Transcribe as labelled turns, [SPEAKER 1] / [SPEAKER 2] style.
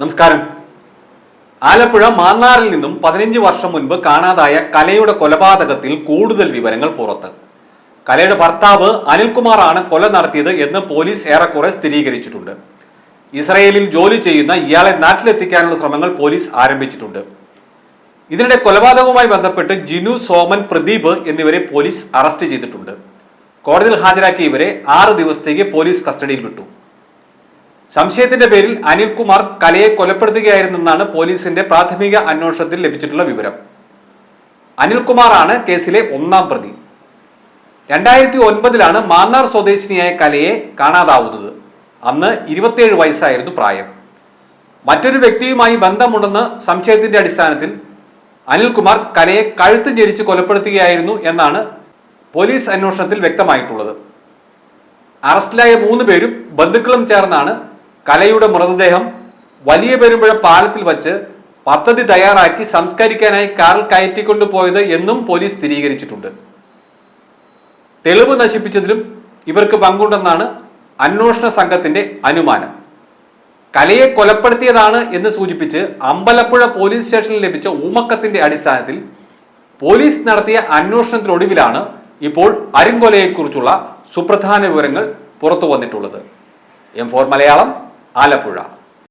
[SPEAKER 1] നമസ്കാരം. ആലപ്പുഴ മാന്നാറിൽ നിന്നും പതിനഞ്ച് വർഷം മുൻപ് കാണാതായ കലയുടെ കൊലപാതകത്തിൽ കൂടുതൽ വിവരങ്ങൾ പുറത്ത്. കലയുടെ ഭർത്താവ് അനിൽകുമാറാണ് കൊല നടത്തിയത് എന്ന് പോലീസ് ഏറെക്കുറെ സ്ഥിരീകരിച്ചിട്ടുണ്ട്. ഇസ്രയേലിൽ ജോലി ചെയ്യുന്ന ഇയാളെ നാട്ടിലെത്തിക്കാനുള്ള ശ്രമങ്ങൾ പോലീസ് ആരംഭിച്ചിട്ടുണ്ട്. ഇതിനിടെ കൊലപാതകവുമായി ബന്ധപ്പെട്ട് ജിനു സോമൻ പ്രദീപ് എന്നിവരെ പോലീസ് അറസ്റ്റ് ചെയ്തിട്ടുണ്ട്. കോടതിയിൽ ഹാജരാക്കിയ ഇവരെ ആറ് ദിവസത്തേക്ക് പോലീസ് കസ്റ്റഡിയിൽ വിട്ടു. സംശയത്തിന്റെ പേരിൽ അനിൽകുമാർ കലയെ കൊലപ്പെടുത്തുകയായിരുന്നെന്നാണ് പോലീസിന്റെ പ്രാഥമിക അന്വേഷണത്തിൽ ലഭിച്ചിട്ടുള്ള വിവരം. അനിൽകുമാറാണ് കേസിലെ ഒന്നാം പ്രതി. രണ്ടായിരത്തി ഒൻപതിലാണ് മാന്നാർ സ്വദേശിനിയായ കലയെ കാണാതാവുന്നത്. അന്ന് ഇരുപത്തിയേഴ് വയസ്സായിരുന്നു പ്രായം. മറ്റൊരു വ്യക്തിയുമായി ബന്ധമുണ്ടെന്ന് സംശയത്തിന്റെ അടിസ്ഥാനത്തിൽ അനിൽകുമാർ കലയെ കഴുത്ത് ഞെരിച്ച് കൊലപ്പെടുത്തുകയായിരുന്നു എന്നാണ് പോലീസ് അന്വേഷണത്തിൽ വ്യക്തമായിട്ടുള്ളത്. അറസ്റ്റിലായ മൂന്ന് പേരും ബന്ധുക്കളും ചേർന്നാണ് കലയുടെ മൃതദേഹം വലിയ പെരുമ്പുഴ പാലത്തിൽ വച്ച് പദ്ധതി തയ്യാറാക്കി സംസ്കരിക്കാനായി കാറിൽ കയറ്റിക്കൊണ്ടുപോയത് എന്നും പോലീസ് സ്ഥിരീകരിച്ചിട്ടുണ്ട്. തെളിവ് നശിപ്പിച്ചതിലും ഇവർക്ക് പങ്കുണ്ടെന്നാണ് അന്വേഷണ സംഘത്തിന്റെ അനുമാനം. കലയെ കൊലപ്പെടുത്തിയതാണ് എന്ന് സൂചിപ്പിച്ച് അമ്പലപ്പുഴ പോലീസ് സ്റ്റേഷനിൽ ലഭിച്ച ഊമക്കത്തിന്റെ അടിസ്ഥാനത്തിൽ പോലീസ് നടത്തിയ അന്വേഷണത്തിനൊടുവിലാണ് ഇപ്പോൾ അരിങ്കൊലയെക്കുറിച്ചുള്ള സുപ്രധാന വിവരങ്ങൾ പുറത്തു വന്നിട്ടുള്ളത് എം ഫോർ മലയാളം ആലപ്പുഴ.